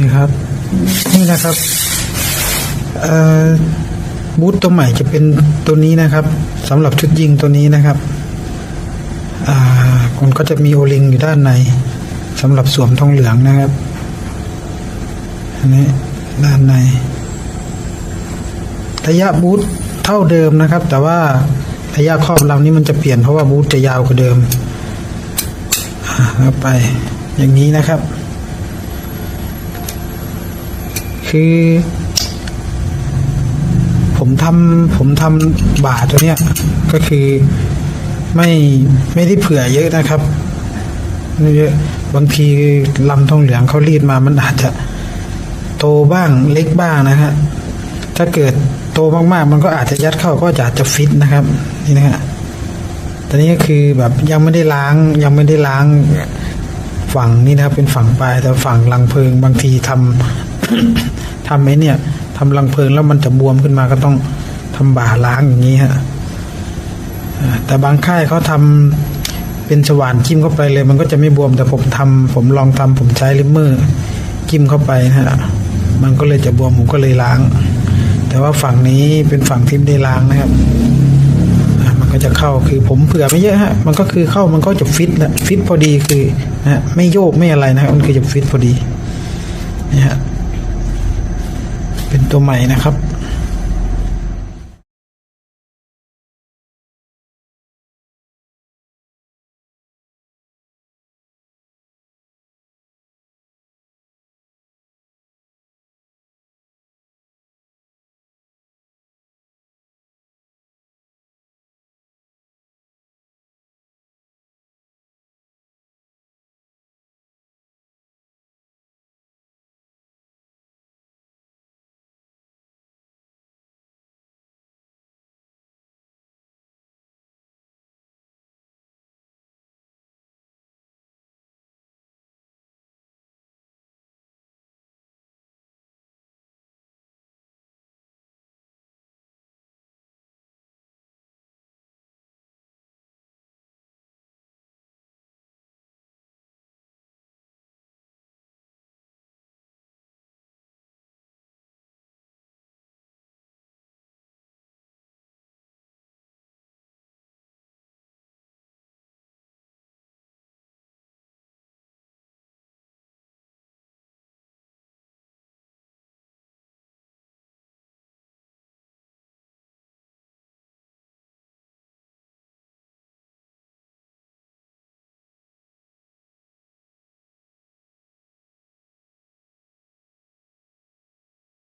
นี่ครับ นี่นะครับบูทตัวใหม่จะเป็นตัวนี้นะครับสำหรับชุดยิงตัวนี้นะครับมันก็จะมีโอลิงอยู่ด้านในสำหรับสวมทองเหลืองนะครับอันนี้ด้านในระยะบูทเท่าเดิมนะครับ แต่ว่าระยะครอบลำนี้มันจะเปลี่ยนเพราะว่าบูทจะยาวกว่าเดิมแล้วไปอย่างนี้นะครับ คือ ผมทำผมทำบาทตัวเนี้ย ก็คือไม่ไม่ได้เผื่อเยอะนะครับไม่เยอะบางทีลำทองเหลืองเขารีดมามันอาจจะโตบ้างเล็กบ้างนะฮะถ้าเกิดโตมากๆ มันก็อาจจะยัดเข้าก็อาจจะฟิตนะครับ นี่นะฮะตอนนี้ก็คือแบบยังไม่ได้ล้างยังไม่ได้ล้างฝั่งนี้นะครับเป็นฝั่งปลายแต่ฝั่งรังเพลิงบางทีทำ ทำไอ้เนี่ยทำรังเพลิงแล้วมันจะบวมขึ้นมาก็ต้องทำบ่าล้างอย่างนี้ฮะแต่บางค่ายเขาทำเป็นฉวานจิ้มเข้าไปเลย มันก็จะไม่บวมแต่ผมทำผมลองทำผมใช้ลิมเมอร์จิ้มเข้าไปฮะมันก็เลยจะบวมผมก็เลยล้าง แต่ว่าฝั่งนี้เป็นฝั่งที่ไม่ได้ล้างนะครับมันก็จะเข้าคือผมเผื่อไม่เยอะฮะมันก็คือเข้ามันก็จะฟิตนะฟิตพอดีคือนะไม่โยกไม่อะไรนะฮะมันคือจะฟิตพอดีนี่ฮะ ตัวใหม่นะครับ